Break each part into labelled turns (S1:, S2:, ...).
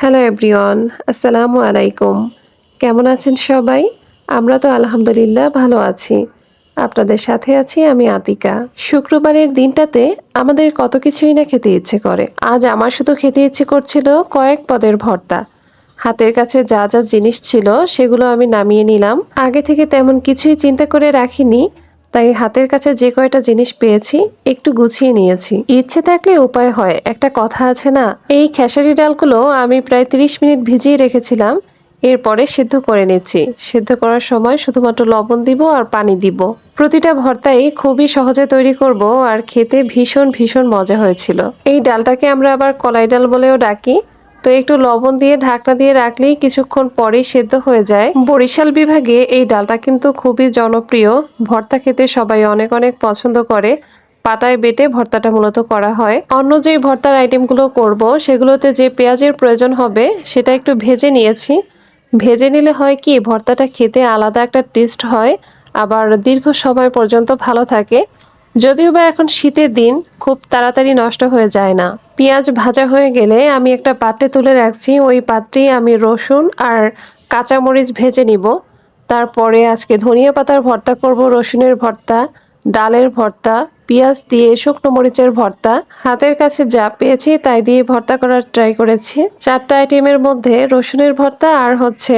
S1: Hello everyone আসসালামু আলাইকুম কেমন আছেন সবাই? আমরা তো আলহামদুলিল্লাহ ভালো আছি। আপনাদের সাথে আছি আমি আতিকা। শুক্রবারের দিনটাতে আমাদের কত কিছুই না খেতে ইচ্ছে করে। আজ আমার শুধু খেতে ইচ্ছে করছিল কয়েক পদের ভর্তা। হাতের কাছে যা যা জিনিস ছিল সেগুলো আমি নামিয়ে নিলাম। আগে থেকে তেমন কিছুই চিন্তা করে রাখিনি। তাই হাতের কাছে যে কয়টা জিনিস পেয়েছি, একটু গুছিয়ে নিয়েছি। ইচ্ছে থাকলে উপায় হয়, একটা কথা আছে না? এই খেসারি ডালগুলো আমি প্রায় 30 মিনিট ভিজিয়ে রেখেছিলাম, এরপরে সিদ্ধ করে নিচ্ছি। সিদ্ধ করার সময় শুধুমাত্র লবণ দিব আর পানি দিব। প্রতিটা ভর্তাই খুবই সহজে তৈরি করব আর খেতে ভীষণ ভীষণ মজা হয়েছিল। এই ডালটাকে আমরা আবার কলাই ডাল বলেও ডাকি। তো একটু লবণ দিয়ে ঢাকনা দিয়ে রাখলেই কিছুক্ষণ পরেই সেদ্ধ হয়ে যায়। বরিশাল বিভাগে এই ডালটা কিন্তু খুবই জনপ্রিয়। ভর্তা খেতে সবাই অনেক অনেক পছন্দ করে। পাটায় বেটে ভর্তাটা মূলত করা হয়। অন্য যে ভর্তার আইটেমগুলো করব, সেগুলোতে যে পেঁয়াজের প্রয়োজন হবে, সেটা একটু ভেজে নিয়েছি। ভেজে নিলে হয় কি, ভর্তাটা খেতে আলাদা একটা টেস্ট হয়, আবার দীর্ঘ সময় পর্যন্ত ভালো থাকে। যদিও বা এখন শীতের দিন, খুব তাড়াতাড়ি নষ্ট হয়ে যায় না। পেঁয়াজ ভাজা হয়ে গেলে আমি একটা পাত্রে তুলে রাখছি। ওই পাত্রেই আমি রসুন আর কাঁচামরিচ ভেজে নিব। তারপরে আজকে ধনিয়া পাতার ভর্তা করব, রসুনের ভর্তা, ডালের ভর্তা, পেঁয়াজ দিয়ে শুকনো মরিচের ভর্তা। হাতের কাছে যা পেয়েছি তাই দিয়ে ভর্তা করার ট্রাই করেছি। চারটা আইটেমের মধ্যে রসুনের ভর্তা আর হচ্ছে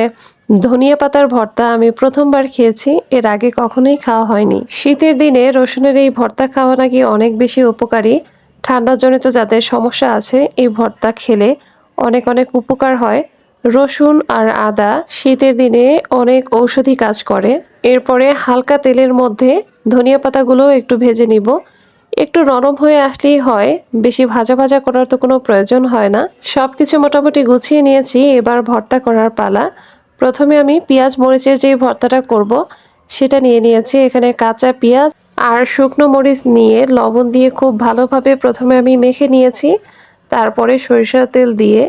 S1: ধনিয়া পাতার ভর্তা আমি প্রথমবার খেয়েছি। এর আগে কখনোই খাওয়া হয়নি। শীতের দিনে রসুনের এই ভর্তা খাওয়া নাকি অনেক বেশি উপকারী। ঠান্ডাজনিত যাদের সমস্যা আছে, এই ভর্তা খেলে অনেক অনেক উপকার হয়। রসুন আর আদা শীতের দিনে অনেক ঔষধি কাজ করে। এরপরে হালকা তেলের মধ্যে ধনিয়া পাতাগুলো একটু ভেজে নিব। একটু নরম হয়ে আসলেই হয়, বেশি ভাজা ভাজা করার তো কোনো প্রয়োজন হয় না। সব কিছু মোটামুটি গুছিয়ে নিয়েছি, এবার ভর্তা করার পালা। প্রথমে আমি পেঁয়াজ মরিচের যে ভর্তাটা করব, সেটা নিয়ে নিয়েছি। এখানে কাঁচা পেঁয়াজ আর শুকনো মরিচ নিয়ে লবণ দিয়ে খুব ভালোভাবে প্রথমে আমি মেখে নিয়েছি। তারপরে সরিষার তেল দিয়ে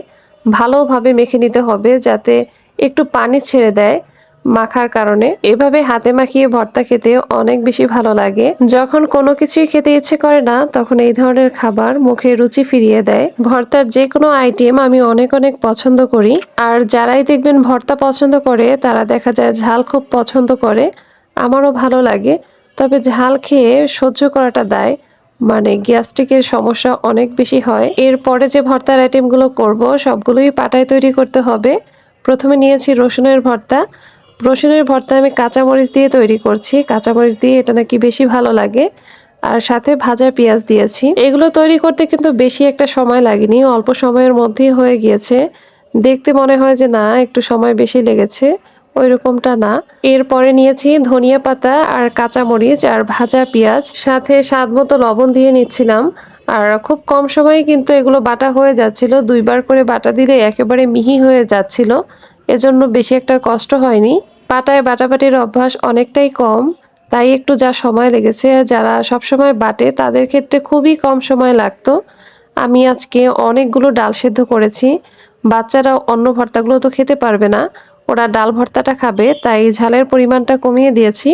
S1: ভালোভাবে মেখে নিতে হবে যাতে একটু পানি ছেড়ে দেয় মাখার কারণে। এভাবে হাতে মাখিয়ে ভর্তা খেতে অনেক বেশি ভালো লাগে। যখন কোনো কিছুই খেতে ইচ্ছে করে না, তখন এই ধরনের খাবার মুখে রুচি ফিরিয়ে দেয়। ভর্তার যে কোনো আইটেম আমি অনেক অনেক পছন্দ করি। আর যারাই দেখবেন ভর্তা পছন্দ করে, তারা দেখা যায় ঝাল খুব পছন্দ করে। আমারও ভালো লাগে। তবে ঝাল খেয়ে সহ্য করাটা দায় মানে গ্যাস্ট্রিকের সমস্যা অনেক বেশি হয়। এরপরে যে ভর্তার আইটেমগুলো করব, সবগুলোই পাটায় তৈরি করতে হবে। প্রথমে নিয়েছি রসুনের ভর্তা। রসুনের ভর্তা আমি কাঁচামরিচ দিয়ে তৈরি করছি। কাঁচামরিচ দিয়ে এটা নাকি বেশি ভালো লাগে। আর সাথে ভাজা পেঁয়াজ দিয়েছি। এগুলো তৈরি করতে কিন্তু বেশি একটা সময় লাগেনি, অল্প সময়ের মধ্যেই হয়ে গিয়েছে। দেখতে মনে হয় যে না, একটু সময় বেশি লেগেছে। ওই রকমটা না। এরপরে নিয়েছি ধনিয়া পাতা আর কাঁচামরিচ আর ভাজা পেঁয়াজ। সাথে স্বাদ মতো লবণ দিয়ে নিচ্ছিলাম। আর খুব কম সময়ে কিন্তু এগুলো বাটা হয়ে যাচ্ছিল। দুইবার করে বাটা দিলে একেবারে মিহি হয়ে যাচ্ছিল। এজন্য বেশি একটা কষ্ট হয়নি। পাটায় বাটাবাটির অভ্যাস অনেকটাই কম। তাই একটু যা সময় লেগেছে, যারা সব সময় বাটে তাদের ক্ষেত্রে খুবই কম সময় লাগতো। আমি আজকে অনেকগুলো ডাল সেদ্ধ করেছি। বাচ্চারা অন্য ভর্তাগুলো তো খেতে পারবে না। ওরা ডাল ভর্তাটা খাবে, তাই ঝালের পরিমাণটা কমিয়ে দিয়েছি।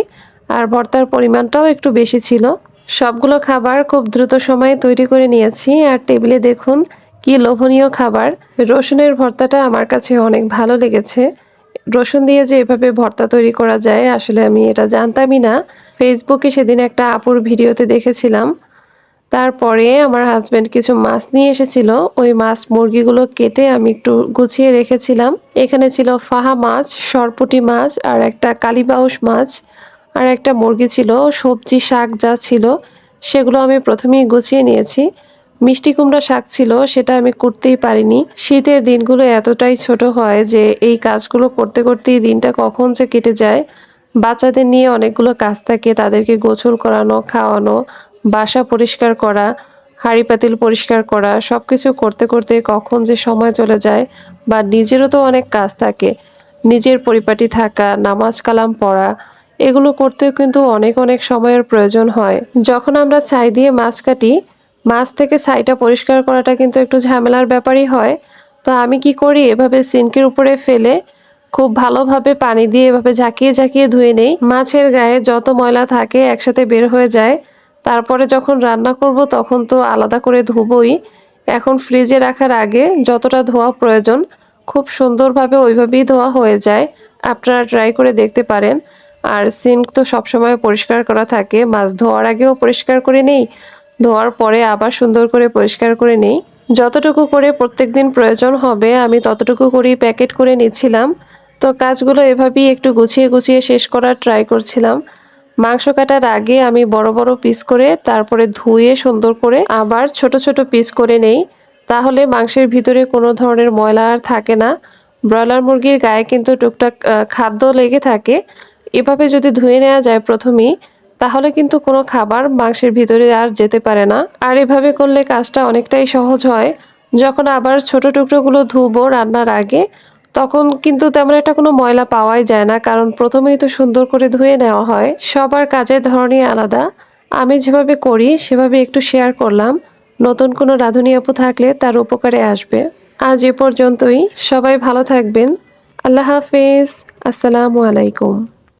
S1: আর ভর্তার পরিমাণটাও একটু বেশি ছিল। সবগুলো খাবার খুব দ্রুত সময়ে তৈরি করে নিয়েছি। আর টেবিলে দেখুন কি লোভনীয় খাবার। রসুনের ভর্তাটা আমার কাছে অনেক ভালো লেগেছে। রসুন দিয়ে যে এভাবে ভর্তা তৈরি করা যায়, আসলে আমি এটা জানতামই না। ফেসবুকে সেদিন একটা আপুর ভিডিওতে দেখেছিলাম। তারপরে আমার হাজব্যান্ড কিছু মাছ নিয়ে এসেছিল। ওই মাছ মুরগিগুলো কেটে আমি একটু গুছিয়ে রেখেছিলাম। এখানে ছিল ফাহা মাছ, সরপুটি মাছ আর একটা কালীবাউস মাছ আর একটা মুরগি ছিল, সবজি শাক যা ছিল সেগুলো আমি প্রথমেই গুছিয়ে নিয়েছি। মিষ্টি কুমড়া শাক ছিল, সেটা আমি করতেই পারিনি। শীতের দিনগুলো এতটাই ছোট হয় যে এই কাজগুলো করতে করতেই দিনটা কখন যে কেটে যায়। বাচ্চাদের নিয়ে অনেকগুলো কাজ থাকে, তাদেরকে গোসল করানো, খাওয়ানো বাসা পরিষ্কার করা, হাঁড়ি পাতিল পরিষ্কার করা সব কিছু করতে করতে কখন যে সময় চলে যায় বা নিজেরও তো অনেক কাজ থাকে। নিজের পরিপাটি থাকা, নামাজ কালাম পড়া, এগুলো করতেও কিন্তু অনেক অনেক সময়ের প্রয়োজন হয়। যখন আমরা ছাই দিয়ে মাছ কাটি, মাছ থেকে ছাইটা পরিষ্কার করাটা কিন্তু একটু ঝামেলার ব্যাপারই হয়। তো আমি কি করি? এভাবে সিনকের উপরে ফেলে খুব ভালোভাবে পানি দিয়ে এভাবে ঝাঁকিয়ে ঝাঁকিয়ে ধুয়ে নেই। মাছের গায়ে যত ময়লা থাকে একসাথে বের হয়ে যায়। তারপরে যখন রান্না করব তখন তো আলাদা করে ধুবই। এখন ফ্রিজে রাখার আগে যতটা ধোয়া প্রয়োজন, খুব সুন্দরভাবে ওইভাবেই ধোয়া হয়ে যায়। আপনারা ট্রাই করে দেখতে পারেন। আর সিঙ্ক তো সবসময় পরিষ্কার করা থাকে। মাছ ধোয়ার আগেও পরিষ্কার করে নেই, ধোয়ার পরে আবার সুন্দর করে পরিষ্কার করে নেই। যতটুকু করে প্রত্যেক দিন প্রয়োজন হবে, আমি ততটুকু করেই প্যাকেট করে নিচ্ছিলাম। তো কাজগুলো এভাবেই একটু গুছিয়ে গুছিয়ে শেষ করার ট্রাই করছিলাম। মাংস কাটার আগে আমি বড় বড় পিস করে তারপরে ধুয়ে সুন্দর করে আবার ছোট ছোট পিস করে নেই। তাহলে মাংসের ভিতরে কোনো ধরনের ময়লা আর থাকে না। ব্রয়লার মুরগির গায়ে কিন্তু টুকটাক খাদ্য লেগে থাকে। এভাবে যদি ধুয়ে নেওয়া যায় প্রথমেই, তাহলে কিন্তু কোনো খাবার মাংসের ভিতরে আর যেতে পারে না। আর এভাবে করলে কাজটা অনেকটাই সহজ হয়। যখন আবার ছোট টুকরোগুলো ধুবো রান্নার আগে তখন কিন্তু তেমন একটা কোনো ময়লা পাওয়াই যায় না, কারণ প্রথমেই তো সুন্দর করে ধুয়ে নেওয়া হয়। সবার কাজের ধরনই আলাদা। আমি যেভাবে করি, সেভাবে একটু শেয়ার করলাম। নতুন কোনো রাঁধুনি আপু থাকলে তার উপকারে আসবে। আজ এ পর্যন্তই। সবাই ভালো থাকবেন। আল্লাহ হাফেজ। আসসালামু আলাইকুম।